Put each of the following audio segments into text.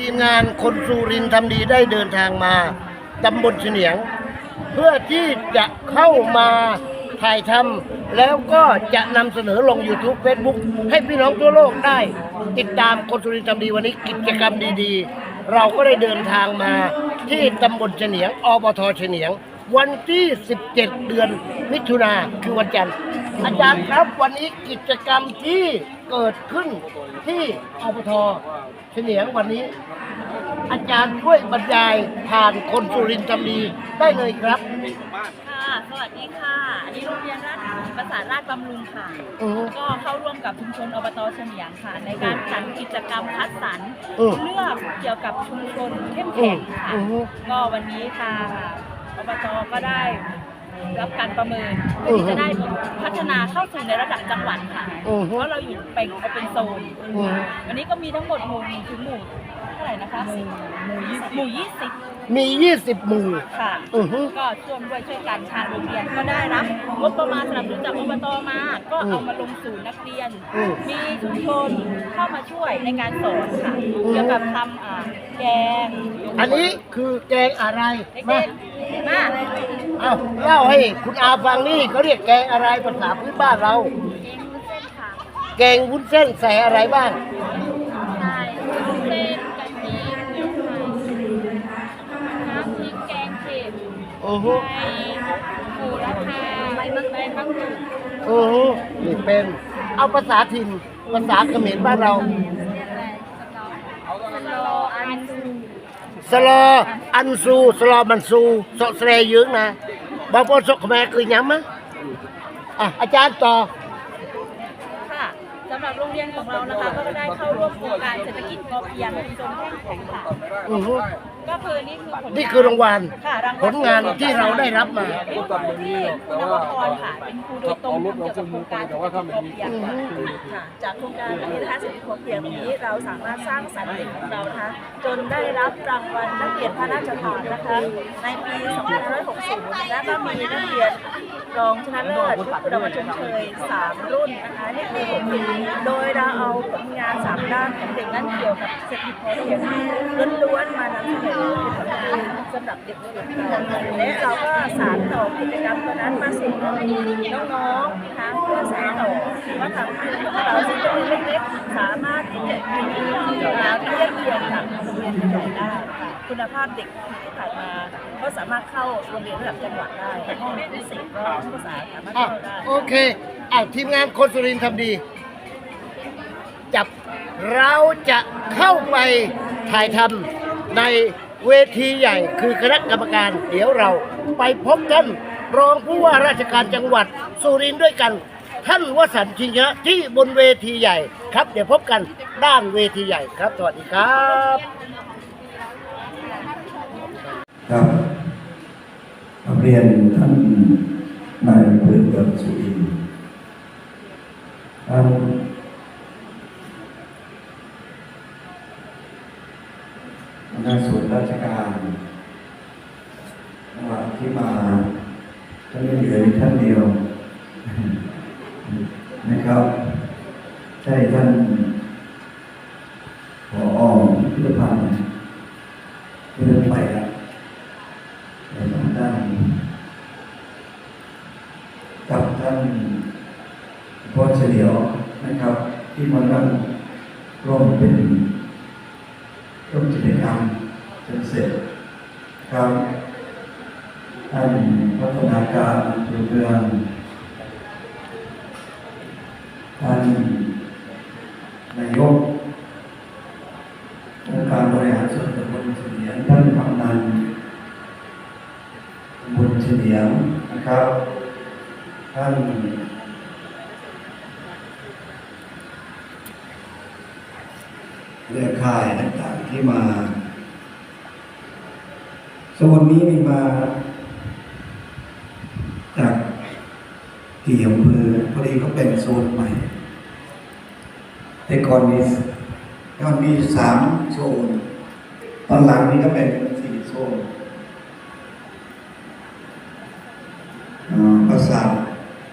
ทีมงานคนสุรินทร์ทำดีได้เดินทางมาตำบลเฉนียง เพื่อที่จะเข้ามาถ่ายทำแล้วก็จะนำเสนอลง YouTube Facebook ให้พี่น้องทั่วโลกได้ ติดตามคนสุรินทร์ทำดีวันนี้กิจกรรมดีๆ เราก็ได้เดินทางมาที่ตำบลเฉนียงอบทเฉนียง วันที่ 17 เดือนมิถุนาคือวันจันทร์อาจารย์ครับวันนี้กิจกรรมที่ เกิดขึ้นที่อบทเฉนียงวันนี้ อาจารย์ช่วยบรรยายผ่านคนสุรินทร์ทำดีได้เลยครับ ค่ะ สวัสดีค่ะ อันนี้โรงเรียนราชประสานราชบำรุงค่ะ อือฮึก็เข้าร่วมกับชุมชนอบตเฉลียงค่ะ ในการจัดกิจกรรมคัดสรรอืม เลือกเกี่ยวกับชุมชนเข้มแข็งค่ะ อืมอือฮึก็วันนี้ทางอบตก็ได้รับการประเมินเพื่อที่จะได้พัฒ นาเข้าสู่ในระดับจังหวัดค่ะ อือฮึ เพราะเราอยู่แบ่งเอาเป็นโซน อืม วันนี้ก็มีทั้งหมดหมู่หนึ่งถึงหมู่เท่าไหร่นะคะหมู่ยี่สิบหมู่ยี่สิบมี 20 หมู่ ค่ะ อือฮึ ก็ช่วยด้วยช่วยกันทางโรงเรียนก็ได้รับงบประมาณสนับสนุนจากอบตมา ก็เอามาลงสู่นักเรียน อืมมีชุมชนเข้ามาช่วยในการสอนค่ะอืม เกี่ยวกับทำอ่าแกงอันนี้คือแกงอะไรเด็มากๆมาเอาเล่าให้คุณอาฟังนี่เขาเรียกแกงอะไรภาษาพื้นบ้านเราเองวุ้นเส้นค่ะ แกงวุ้นเส้นใส่อะไรบ้างใอือฮึไข่หมูราคาใบมะกรูดอือฮึนี่เป็นเอาภาษาถิ่นภาษาเขมรบ้านเราสโลอันซูสลออันซูสลอมันซูสะเสรยืงนะบางคนสกแม่คือย้ำมะอะอาจารย์ต่อ ค่ะสำหรับโรงเรียนของเรานะคะ ก็ได้เข้าร่วมโครงการเศรษฐกิจพอเพียงชุมชนเข้มแข็งค่ะ อือฮึ ก็คือนี่คือผลนี่คือรางวัลค่ะรางวัลผลงานที่เราได้รับมาเป็นครูที่คุณนวพรค่ะเป็นครูโดยตรงเกี่ยวกับโครงการเศรษฐกิจพอเพียงค่ะค่ะจากโครงการนี้นะคะเศรษฐกิจพอเพียงนี้เราสามารถสร้างสรรค์เด็กของเรานะคะจนได้รับรางวัลนักเรียนพระราชทานนะคะ ในปี 2560 และก็มีนักเรียนรองชนะเลิศชุดรางวัลชมเชย3 รุ่นนะคะนี่คือผมโดยเราเอาผลงาน 3 ด้านของเด็กนั้นเกี่ยวกับเศรษฐกิจพอเพียงล้วนๆมานำเสนอเป็นผลงานสำหรับเด็กๆเราและเราก็สานต่อกิจกรรมตัวนั้นมาสู่น้องๆนะคะเพื่อ สานต่อว่าทำให้เราซึ่งเป็นเล็กๆสามารถที่จะมีการเรียนเรียนกับโรงเรียนใหญ่ได้ค่ะคุณภาพเด็กที่ผ่านมา ก็สามารถเข้าโรงเรียนระดับจังหวัดได้ห้องพิเศษก็ภาษาสามารถอะเข้าได้โอเคอะทีมงานโคนสุรินทร์ทำดี จับเราจะเข้าไปถ่ายทำในเวทีใหญ่คือคณะกรรมการ เดี๋ยวเราไปพบท่านรองผู้ว่าราชการจังหวัดสุรินทร์ด้วยกัน ท่านวสันต์ชิงชนะที่บนเวทีใหญ่ครับ เดี๋ยวพบกันด้านเวทีใหญ่ครับ สวัสดีครับครับเรียนท่านนายอำเภอเมืองสุรินท่านหัวหน้าส่วนราชการจังหวัดที่มาท่านไม่เหลือท่านเดียว นะครับใช่ท่านผอพิพิธภัณฑ์ที่เดินไปแล้ว ในทางด้านกับท่านพ่อเฉลียวนะครับ ที่มานั่งร่วมเป็นร่วมกิจกรรมจนเสร็จครับท่านพัฒนาการเมืองท่านนายกองค์การบริหารส่วนตำบลเฉลียงท่านกำนัน บุญเฉลียงนะครับ ท่าน เรือข่ายต่างๆที่มาสมวนนี้มีมา จากกี่อำเภอพอดีเขาเป็นโซนใหม่ แต่ก่อนมีก่อนมีสามโซนตอนหลังนี้ก็เป็น อ่าปราสาท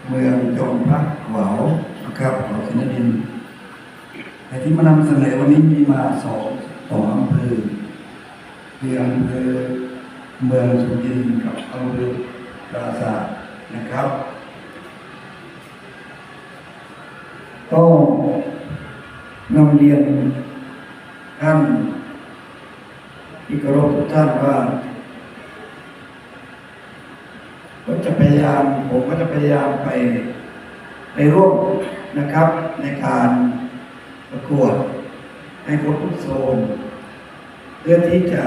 เมืองจอมพระขวาวนะครับขอสินดินแต่ ที่มานำเสนอวันนี้มีมาสองสองอำเภอคืออำเภอเมืองสุรินทร์กับอำเภอปราสาทนะครับก็นำเรียนท่านที่เคารพทุกท่านว่าก็จะพยายามผมก็จะพยายามไปไปร่วมนะครับในการ ประกวดให้ครบทุกโซน เพื่อที่จะ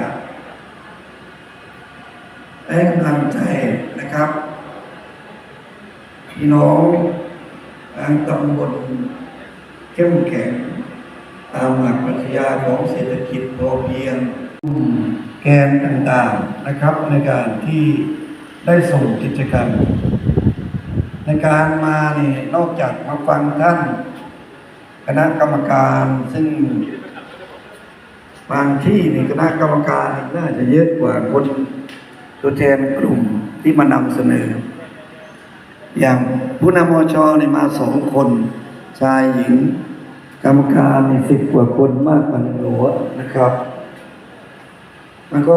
ให้กำลังใจนะครับพี่น้องทางตำบลเข้มแข็ง ตามหลักปรัชญาของเศรษฐกิจพอเพียงแกนต่างๆนะครับ ในการที่ได้ส่งกิจกรรม ในการมานี่นอกจากมาฟังท่าน คณะกรรมการซึ่งบางที่ในคณะกรรมการน่าจะเยอะกว่าคนตัวแทนกลุ่มที่มานำเสนอ อย่างผู้นำมชเนี่ยมาสองคน ชายหญิง กรรมการนี่สิบกว่าคนมากกว่าหนึ่งนะครับ มันก็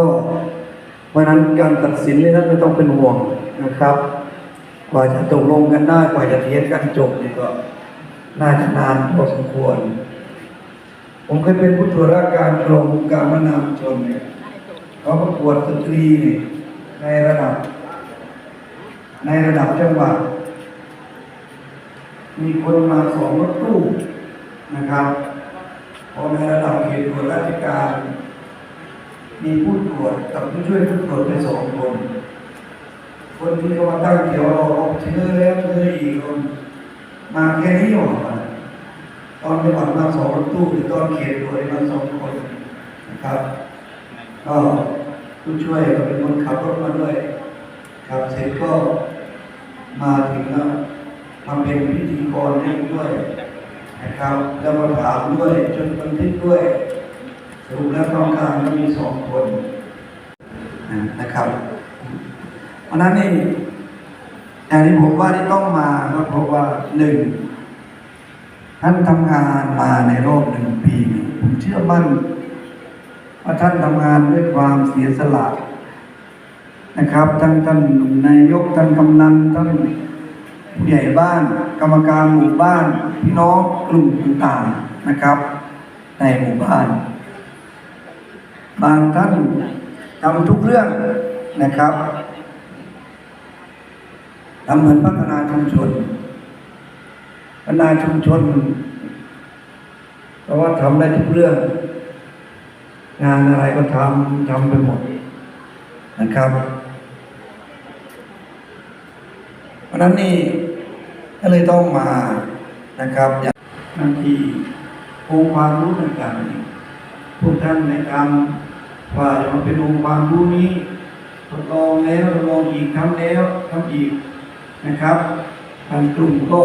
เพราะนั้นการตัดสินนี่ท่านไม่ต้องเป็นห่วงนะครับ กว่าจะตกลงกันได้กว่าจะเทียนกันจบนี่ก็ น่าจะนานพอสมควร ผมเคยเป็นผู้ตรวจราชการกรมการมนามชนเนี่ยเขาประกวดสตรีนี่ในระดับ ในระดับจังหวัด มีคนมาสองรถตู้นะครับพอในระดับเขตตรวจราชการ มีผู้ตรวจกับผู้ช่วยผู้ตรวจไปสองคน คนที่เขามาตั้งแถวรอเอาเชื้อแล้วเชื้ออีกคน มาแค่นี้หรอตอนจังหวัดมาสองรถตู้หรือตอนเขตตรวจมาสองคนนะครับก็ผู้ช่วยก็เป็นคนขับรถมาด้วยขับเสร็จก็มาถึงแล้วมาเป็นพิธีกรให้ด้วยนะครับแล้วมาถามด้วยจนบันทึกด้วยสรุปแล้วกรรมการก็มีสองคนนะครับเพราะฉะนั้นนี่ อย่างที่ผมว่าที่ต้องมาก็เพราะว่าหนึ่งท่านทำงานมาในรอบหนึ่งปีผมเชื่อมั่นว่าท่านทำงานด้วยความเสียสละนะครับทั้งท่านนายกท่านกำนันท่านผู้ใหญ่บ้าน กรรมการหมู่บ้าน พี่น้องกลุ่มต่างๆนะครับ ในหมู่บ้าน บางท่านทำทุกเรื่องนะครับ ทำเหมือนพัฒนาชุมชน พัฒนาชุมชนเพราะว่าทำได้ทุกเรื่อง งานอะไรก็ทำทำไปหมดนะครับ เพราะนั้นนี่ก็เลยต้องมานะครับอย่างบางทีองค์ความรู้ต่างๆนี่พวกท่านในการว่าจะมาเป็นองค์ความรู้นี้ทดลองแล้วทดลองอีกทำแล้วทำอีก นะครับบางกลุ่มก็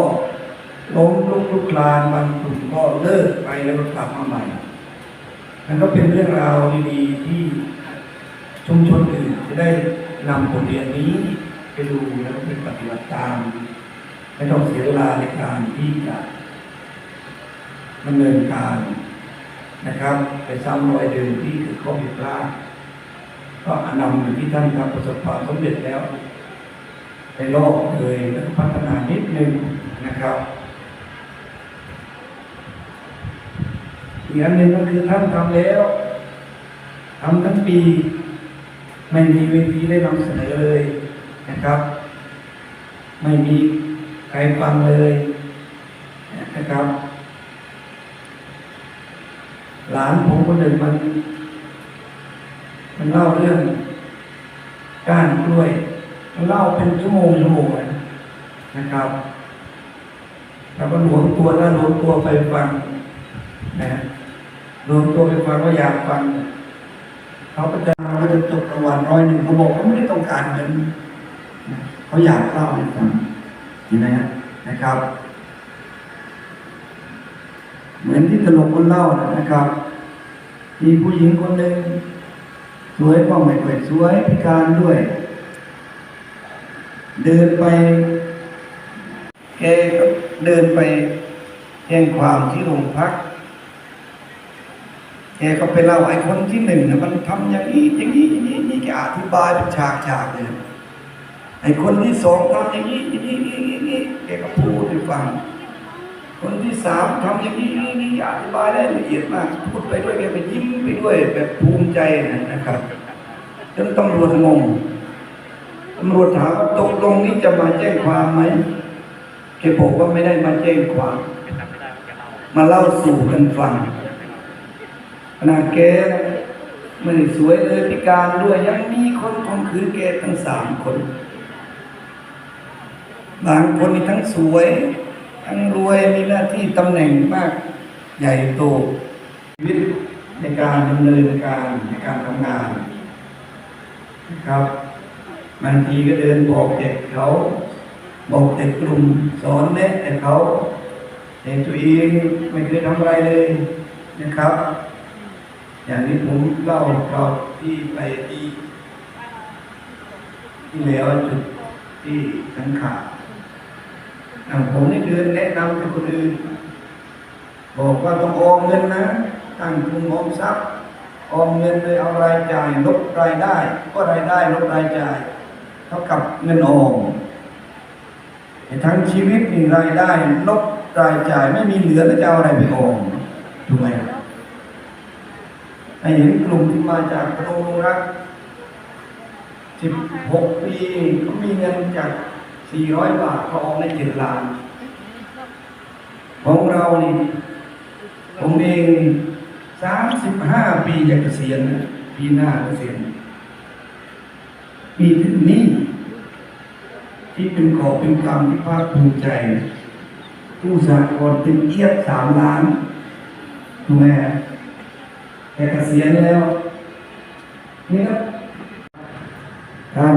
ล้มลุกลุกคลานบางกลุ่มก็เลิกไปแล้วก็กลับมาใหม่มันก็เป็นเรื่องราวดีๆที่ชุมชนอื่นจะได้นำบทเรียนนี้ไปดูแล้วก็ไปปฏิบัติตามไม่ต้องเสียเวลาในการที่จะดำเนินการนะครับ ไปซ้ำรอยเดิมที่เกิดข้อผิดพลาดก็อนำอย่างที่ท่านทำประสบความสำเร็จแล้ว ไปลกเลยพัฒนานิดนึงนะครับอีกอันหนึ่งก็คือท่านทำแล้วทำทั้งปี ไม่มีเวทีได้นำเสนอเลยนะครับ ไม่มีใครฟังเลยนะครับ หลานผมคนหนึ่งมัน มันเล่าเรื่องก้านกล้วย เล่าเป็นชั่วโมงชั่วโมงเลยนะครับแล้วก็หลวมตัวแล้วหลวมตัวไปฟังนะรวมตัวไปฟังว่าอยากฟังเขาก็จะเขาจะตกรางวัลร้อยหนึ่งเขาบอกเขาไม่ได้ต้องการเงินเขาอยากเล่าให้ฟังเห็นไหมนะครับ เหมือนที่ตลกคนเล่านะครับ มีผู้หญิงคนหนึ่งสวยก็ไม่ค่อยสวยพิการด้วย เดินไปแกก็เดินไปแจ้งความที่โรงพัก แกก็ไปเล่าไอ้คนที่หนึ่งนะมันทำอย่างนี้อย่างนี้อย่างนี้นี่แกอธิบายเป็นฉากฉากเลยไอ้คนที่สองทำอย่างนี้อย่างนี้อย่างนี้อย่างนี้แกก็พูดให้ฟัง คนที่สามทำอย่างนี้อย่างนี้อธิบายได้ละเอียดมาก พูดไปด้วยแกไปยิ้มไปด้วยแบบภูมิใจนะครับจนตำรวจงง ตำรวจถามว่าตกลงนี้จะมาแจ้งความไหมแกบอกว่าไม่ได้มาแจ้งความ มาเล่าสู่กันฟังขนาดแกไม่ได้สวยเลยพิการด้วยยังมีคนข่มขืนแกทั้งสามคน บางคนนี่ทั้งสวย ทั้งรวยมีหน้าที่ตำแหน่งมากใหญ่โตชีวิตในการดำเนินการในการทำงานนะครับ บางทีก็เดินบอกเด็กเขา บอกเด็กกลุ่มสอนแนะแต่เขาแต่ตัวเองไม่เคยทำอะไรเลยนะครับ อย่างนี้ผมเล่าเราที่ไปที่ที่แล้วจุดที่สังขารผมนี่เดินแนะนำให้คนอื่นบอกว่าต้องออมเงินนะตั้งทุนออมทรัพย์ออมเงินโดยเอารายจ่ายลดรายได้ ก็รายได้ลดรายจ่าย เท่ากับเงินออมทั้งชีวิตนี่รายได้ลดรายจ่ายไม่มีเหลือแล้วจะเอาอะไรไปออมถูกไหมให้เห็นกลุ่มที่มาจากพนมรุงรักสิบหกปีเขามีเงินจากสี่ร้อยบาทเขาออมได้เจ็ดล้าน ของเรานี่ผมเองสามสิบห้าปีจะเกษียณนะปีหน้าเกษียณ มีถึงนี้ที่เป็นขอบเป็นกรรมที่ภาคภูมิใจ ผู้สากลเป็นเอียดสามล้านถูกไหมฮะแกเกษียณแล้ว นี่ครับท่าน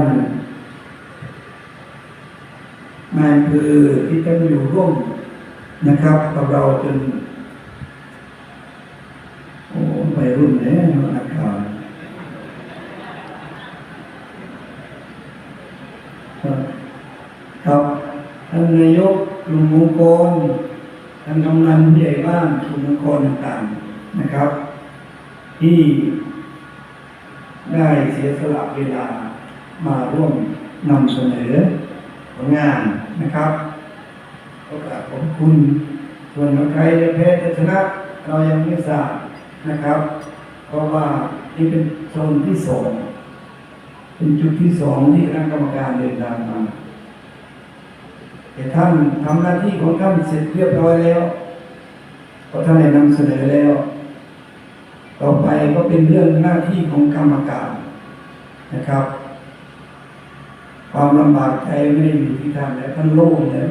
นายอำเภอที่ท่านอยู่ร่วมนะครับกับเราจนโอ้ไปรุ่นแล้วนะครับ ครับท่านนายกกลุ่มมงคลท่านกำนันผู้ใหญ่บ้านกลุ่มมงคลต่างๆนะครับ ที่ได้เสียสละเวลามาร่วมนำเสนอผลงานนะครับก็กราบขอบคุณ ส่วนใครจะแพ้จะชนะเรายังไม่ทราบนะครับ เพราะว่านี่เป็นโซนที่สอง เป็นจุดที่สองที่คณะกรรมการเดินทางมาแต่ท่านทำหน้าที่ของท่านเสร็จเรียบร้อยแล้วเพราะท่านได้นำเสนอแล้ว ต่อไปก็เป็นเรื่องหน้าที่ของกรรมการนะครับ ความลำบากใจไม่ได้อยู่ที่ท่านแล้วท่านโล่งแล้ว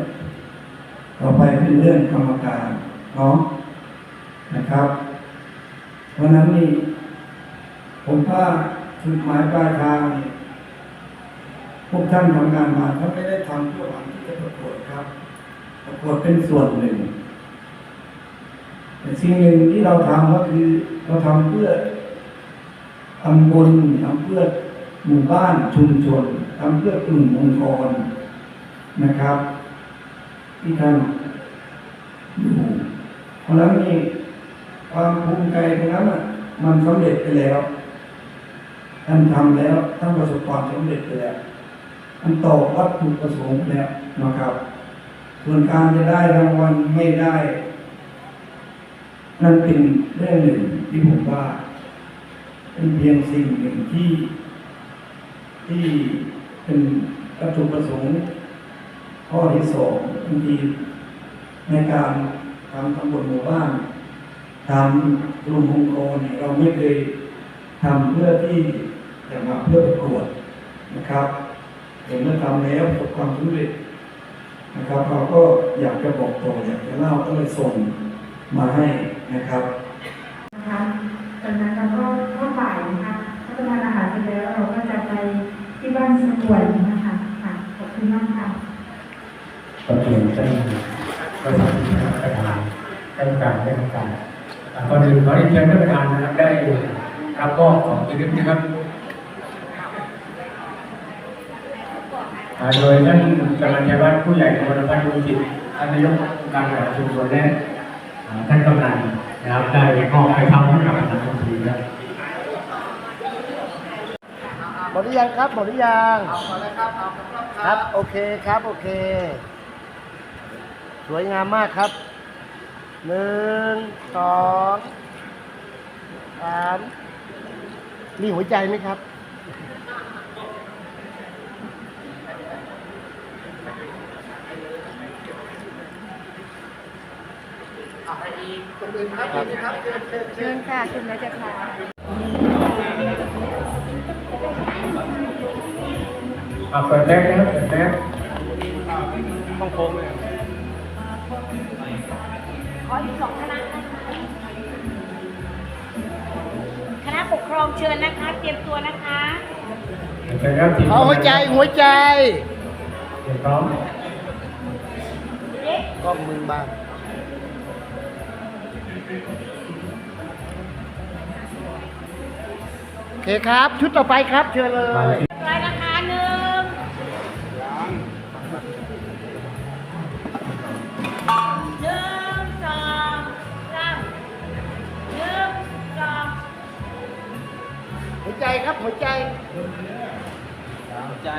ต่อไปเป็นเรื่องกรรมการเนาะนะครับ เพราะนั้นนี่ผมว่าจุดหมายปลายทางนี่ พวกท่านทำงานมาท่านไม่ได้ทำเพื่อหวังที่จะประกวดครับประกวดเป็นส่วนหนึ่งแต่สิ่งหนึ่งที่เราทำก็คือเราทำเพื่อตำบลทำเพื่อหมู่บ้านชุมชนทำเพื่อกลุ่มองค์กรนะครับ ที่ท่านอยู่เพราะนั้นนี่ความภูมิใจตรงนั้นมันสำเร็จไปแล้วท่านทำแล้วท่านประสบความสำเร็จไปแล้ว ท่านตอบวัตถุประสงค์แล้วนะครับ ส่วนการจะได้รางวัลไม่ได้ นั่นเป็นเรื่องหนึ่งที่ผมว่า เป็นเพียงสิ่งหนึ่งที่ ที่เป็นวัตถุประสงค์ข้อที่สองบางทีในการทำตำบลหมู่บ้านทำกลุ่มองค์กรเนี่ยเราไม่เคยทำเพื่อที่จะมาเพื่อประกวดนะครับ แต่เมื่อทำแล้วประสบความสำเร็จนะครับ เราก็อยากจะบอกต่ออยากจะเล่าก็เลยส่งมาให้นะครับนะคะจากนั้นเราก็เข้าบ่ายนะคะรับประทานอาหารเสร็จแล้วเราก็จะไปที่บ้านสกวนนะคะค่ะขอบคุณมากค่ะก็เพียงท่านประธานประธานท่านประธานได้ทำการอ่าก่อนอื่นขอเรียนเชิญท่านประธานนะครับได้รับมอบของที่ระลึกนะครับอ่า โดยท่านกำนันชัยวัดผู้ใหญ่ของรรพันธ์ดุจิตท่านนายกการบริหารชุมชนและท่านกำนันนะครับได้มอบไปทำให้กับคณะดนตรีครับหมดหรือยังครับหมดหรือยังครับโอเคครับโอเค สวยงามมากครับหนึ่งสองสามมีหัวใจไหมครับ เชิญค่ะคุณรัชพาอะเปิดแรกนะครับเปิดแรกขออีกสองคณะนะคะคณะปกครองเชิญนะคะ เตรียมตัวนะคะ เปิดแรกทีมเอาหัวใจหัวใจเตรียมพร้อม กล้องมือบ้าง โอเคครับ ชุดต่อไปครับ เชิญเลมาเลยยร้อยนะคะหนึ่งหนึ่งสองสามหนึ่งสองหัวใจครับหัวใจ หัวใจ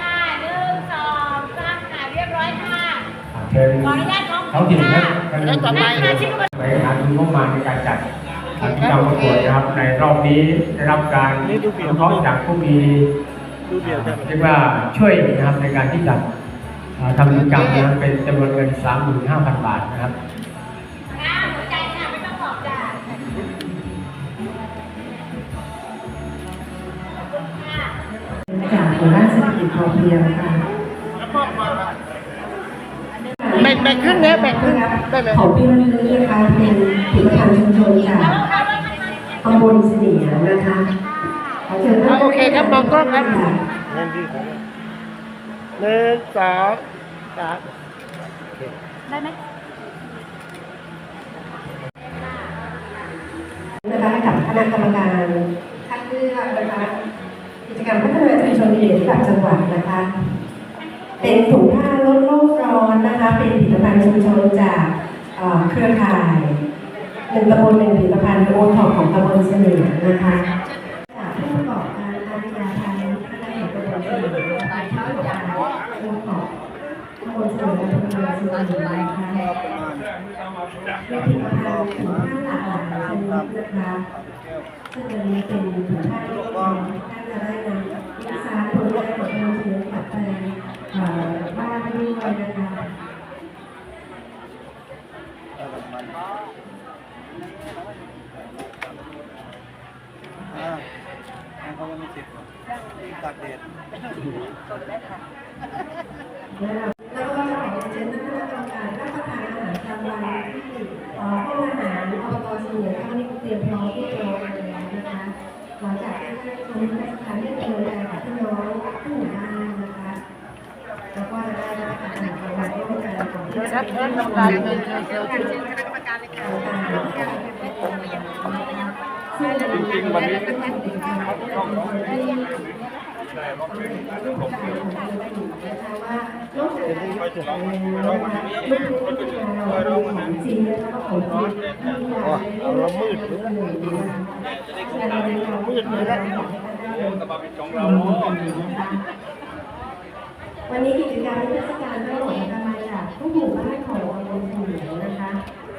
ค่ะหนึ่งสองสามค่ะเรียบร้อยค่ะอะ เชิญขออนุญาตท้องท้องถิ่นนะแล้วต่อไปสมาชิกอุปในการมีงบประมาณในการจัดกิจกรรมประกวดนะครับ ในรอบนี้ได้รับการอนุเคราะห์จากผู้มีเรียกว่าช่วยนะครับในการที่จัดอ่าทำกิจกรรมนะครับเป็นจำนวนเงิน 35,000 บาทนะครับค่ะหัวใจค่ะไม่ต้องบอกจ้ะขอบคุณค่ะจากหมู่บ้านเศรษฐกิจพอเพียงค่ะ แบ่งแบ่งครึ่งนะแบ่งครึ่งได้ไหมของพี่วันนี้นะคะเป็นผลิตภัณฑ์ชุมชนจากตำบลเสนียนะคะขอเชิญท่านโอเคครับมองกล้องครับะหนึ่งสองสามได้ไหมนะคะให้กับคณะกรรมการคัดเลือกนะคะกิจกรรมพัฒนาชุมชนดีเด่นระดับจังหวัดนะคะ เป็นถุงผ้าลดโลกร้อนนะคะ เป็นผลิตภัณฑ์ชุมชนจากเครือข่ายหนึ่งตำบลหนึ่งผลิตภัณฑ์โอท็อปของตำบลเสนียนะคะจากผู้ประกอบการอาริยาไทยพัฒนาของตำบลเสนียนะคะที่ประกอบการโอท็อปตำบลเสนียและตำบลเสนียนะคะในผลิตภัณฑ์ถุงผ้าหลากหลายชนิดนะคะซึ่งอันนี้เป็นถุงผ้าที่ท่านจะได้นำวิสาผลงานของเราเชื้อกลับไป บ้านด้วยนะคะแล้วก็ขอเชิญท่านคณะกรรมการรับประทานอาหารกลางวันที่เอ่อห้องอาหารอบตเสนียท่านนี้เตรียมพร้อมที่รอแล้วนะคะหลังจากที่ได้ชมเทศกาลที่ดำเนินการกับพี่น้องผู้หมู่บ้านนะคะ แล้วก็จะได้รับประทานอาหารกางวันร่วมกันของเชิที่ญครับเชิญกรรมการเชิญเชิญเชิญเชิญจริงๆวันนี้เป็นการที่ว่านอกจากนี้นะคะลูกค้าเราของจริงแล้วก็ของจริงที่เราได้รับมืดมืดเลยแล้ว วันนี้กิจกรรมเทศกาลทั้งหมดจะมาจากทุกหมู่บ้านของตำบลสมุยนะคะ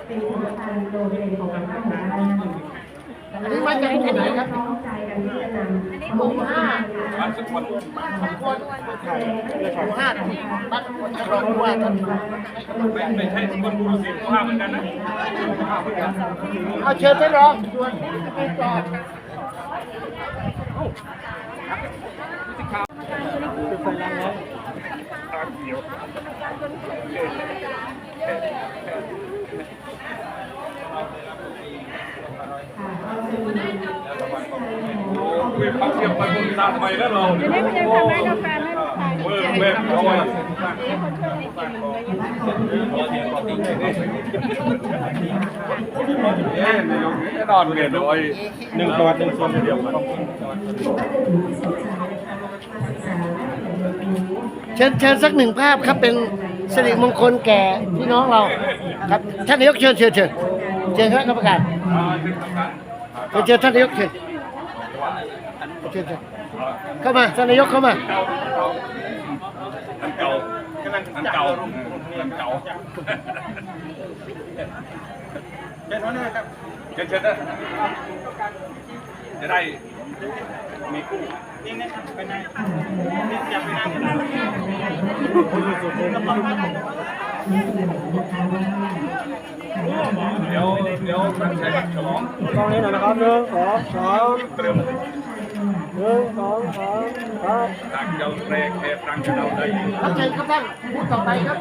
เป็นผลิตภัณฑ์โดดเด่นของทั้งหมู่บ้านอันนี้มาจากที่ไหนครับพร้อมใจกันที่จะนำหมู่ห้าบ้านสุขวัญหมู่ห้าบ้านคนจะรองผู้ว่าท่านไม่ใช่คนดูสิห้าเหมือนกันนะเอาเชิญท่านรองชวนไปก่อ นคุยพักเที่ยวไปบนตาทำไมแล้วเราเดี๋ยวนี้มันยังทำร้านกาแฟไม่ตายเมื่อเมื่อเว่าเอ๊ะนายแน่นอนเรียโดยหนึ่งประวัติหนึ่งส่วนเดียวกัน เชิญเชิญสักหนึ่งภาพครับเป็นสิริมงคลแก่พี่น้องเราครับท่านนายกเชิญเชิญเชิญเชิญคณะกรรมการเชิญเชิญท่านนายกเชิญเชิญเชิญเข้ามาท่านนายกเข้ามาอันเก่าก็นั่นอันเก่าอันเก่าเชิญนะครับเชิญเชิญนะจะได้ มีคู่นี่นะครับเป็นอยากไปนั่งเดี๋ยวเดี๋ยวตั้งใจฉลองตรงนี้หน่อยนะครับหนึ่งสองสามเตรียมหนึ่งสองสามครับตั้งเจ้าแรกแค่ตั้งเราได้ครับเชิญครับท่านพูดต่อไปครับ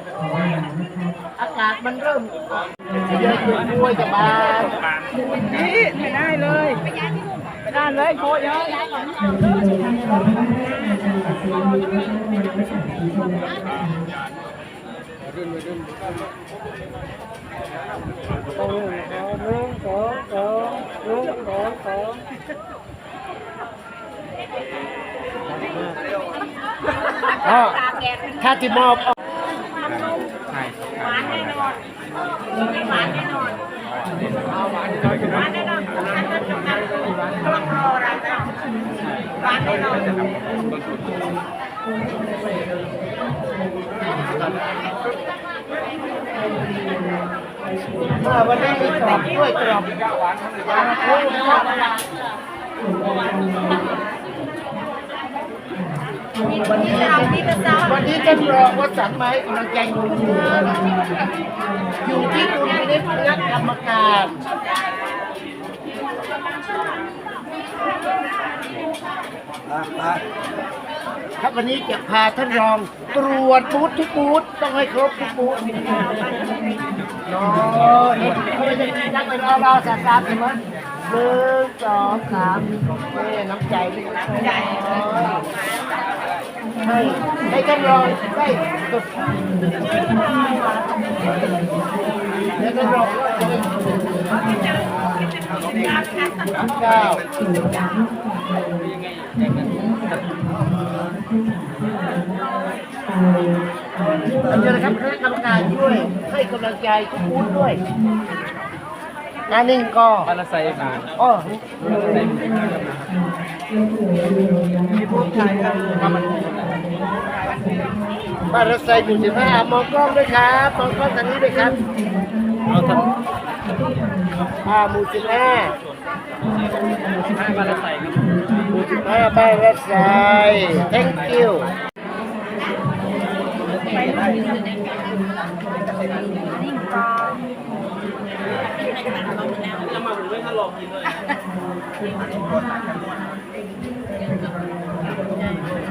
อากาศมันเริ่มเย็นขึ้นด้วยจะบานนี่ไม่ได้เลย ไม่ได้เลยโคเยอะตรงนี้นะครับหนึ่งสองสามหนึ่งสองสามก็ถ้าที่มอบหวานแน่นอนไม่หวานแน่นอนหวานแน่นอนอันนั้นตรงนั้นต้องรออะไรนะหวานแน่น อ่าวันนี้มีกรอบด้วยกรอบวันนี้วันนี้ท่านรองวสันต์มาให้กำลังใจอยู่อยู่ที่ดุลพินิจคณะกรรมการ ครับวันนี้จะพาท่านรองตรวจบูธทุกบูธต้องให้ครบทุกบูธน้อยไม่ใช่นักเป็นรอๆสามๆเห็นไหมหนึ่งสองสามนี่น้ำใจน้ำใจให้ให้ท่านรองได้สุดแล้ท่านรองได้ เก้าเราจะนะครับคณะกรรมการช่วย ให้กำลังใจทุกบูธด้วยงานหนึ่งก็ปลาใส่มาอ๋อมีพวกชายครับทำมันบ้ารถไฟหมู่สิบห้ามองกล้องด้วยครับ มองกล้องทางนี้ด้วยครับ เอาทอ่าหมู่สิบห้าำให้ปลาใส่ครับหมู่สิบห้าบ้านรถไฟ thank you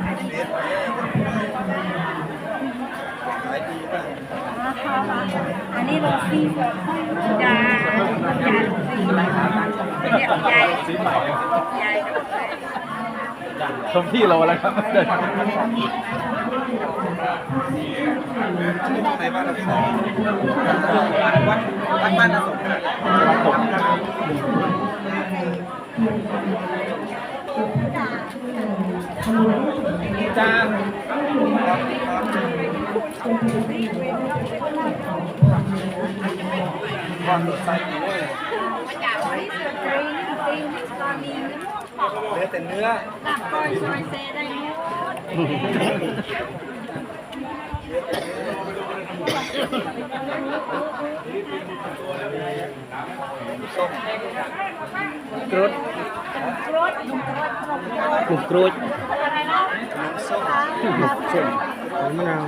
อัน อันนี้โรซี่ยายยายเนี่ยยายยายชมที่เราแล้วครับจากวันนี้สุดเลยจริงตอนนี้เหลือแต่เนื้อหลักก้อยซอยเซได้หมดกรุดรถกลุ่มกรุดอะไรนะส้มมะนาว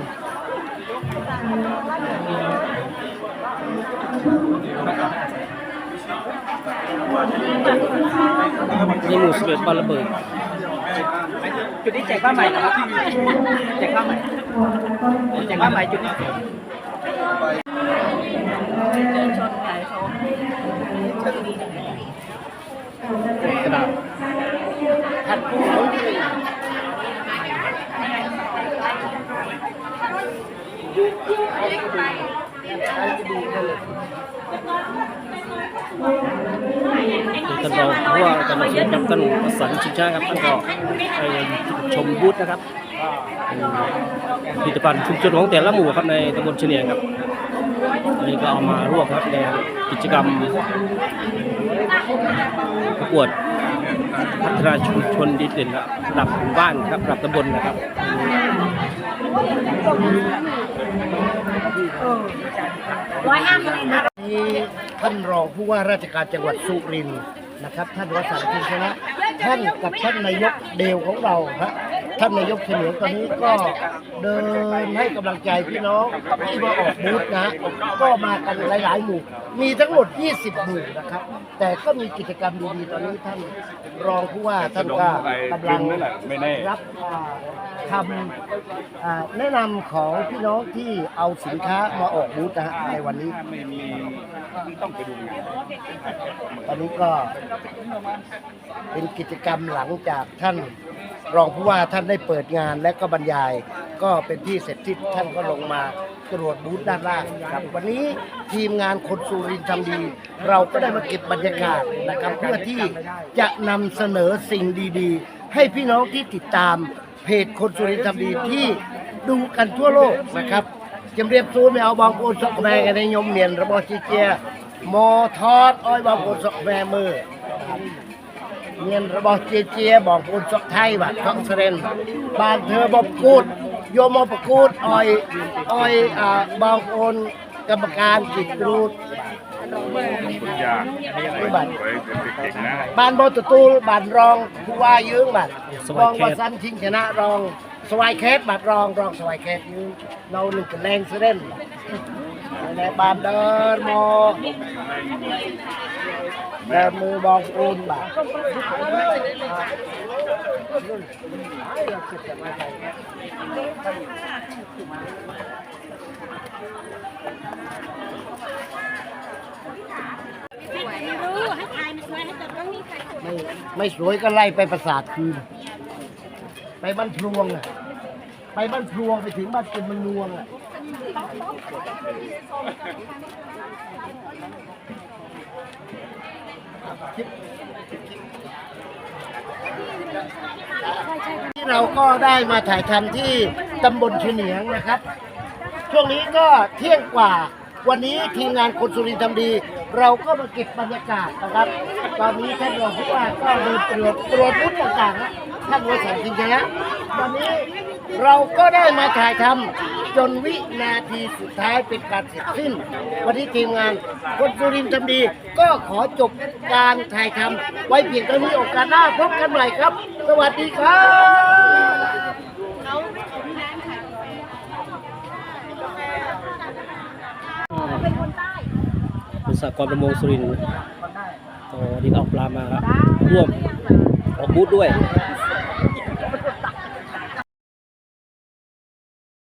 นี่หมูสเปรดปลาระเบิดจุดนี้แจกผ้าใหม่นะครับแจกผ้าใหม่แจกผ้าใหม่จุดนี้ชนไก่เขากระดาษท่านผู้เขาดีใครจะดูกันเลย ท่านรองผู้ว่าการกระทรวงครับท่านประสันชิชาครับท่านก็ไปชมบูธนะครับผลิตภัณฑ์ชุมชนของแต่ละหมู่ครับในตำบลเฉลียงครับอันนี้ก็เอามาร่วมครับในกิจกรรมประกวดพัฒนาชุมชนดีเด่นระดับหมู่บ้านครับระดับตำบลนะครับ ร้อยห้าคะแนนนะมีท่านรองผู้ว่าราชการจังหวัดสุรินทร์นะครับ ท่านวสันต์ทินชนะ ท่านกับท่านนายกเดวของเราครับท่านนายกเฉลียวตอนนี้ก็เดินให้กำลังใจพี่น้องที่มาออกบูธนะก็มากันหลาย ๆ หมู่ มีทั้งหมด 20 หมู่นะครับ แต่ก็มีกิจกรรมดีๆตอนนี้ท่านรองผู้ว่าท่านก็กำลังรับอ่าทำแนะนำของพี่น้องที่เอาสินค้ามาออกบูธนะฮะในวันนี้ต้องไปดูงานตอนนี้ก็เป็นกิจกรรมหลังจากท่านรองผู้ว่าท่านได้เปิดงานและก็บรรยาย ก็เป็นที่เสร็จสิ้นท่านก็ลงมาตรวจบูธด้านล่างครับวันนี้ทีมงานคนสุรินทร์ทำดี เราก็ได้มาเก็บบรรยากาศนะครับเพื่อที่จะนำเสนอสิ่งดีๆ ให้พี่น้องที่ติดตามเพจคนสุรินทร์ทำดีที่ดูกันทั่วโลกนะครับจำเรียบซูไม่เอาบางคนสกแมกันในยมเมียนระบอจีเจียมอทอดอ้อยบางคนสกแมมือ เงียนระบอกเจียเจียบอกคนสกไทยบัดท้องเสรนบ้านเธอบอกกูดโยมมาประกูดอ้อยอ้อยอ่าบางคนกรรมการกิจรูดนี่บัดบ้านบอตตูลบ้านรองผู้ว่ายืงบัดรองแควัทสันชิงชนะรองสวายแคสบัดรองรองสวายแคสยืงเราหนึ่งกันแร แบมือบองปูนบ่าไม่ไม่สวยก็ไล่ไปประสาทคืน ไปบ้านพลวงอะ ไปบ้านพลวงไปถึงบ้านเป็นมันนวงอะ ที่เราก็ได้มาถ่ายทำที่ตำบลเฉนียงนะครับ ช่วงนี้ก็เที่ยงกว่า วันนี้ทีมงานคนสุรินทร์ทำดี เราก็มาเก็บบรรยากาศนะครับ ตอนนี้ท่านรองผู้ว่าก็เดินตรวจตรวจพุทธต่างๆนะท่านวสันต์จริงๆนะวันนี้ เราก็ได้มาถ่ายทำจนวินาทีสุดท้ายเป็นการเสร็จสิ้น วันนี้ทีมงานคนสุรินทร์ทำดี ก็ขอจบการถ่ายทำไว้เพียงเท่านี้โอกาสหน้าพบกันใหม่ครับ สวัสดีครับเป็นสหกรประมงสุรินทร์ก็ดีเอาปลามาร่วมออกบูธด้วย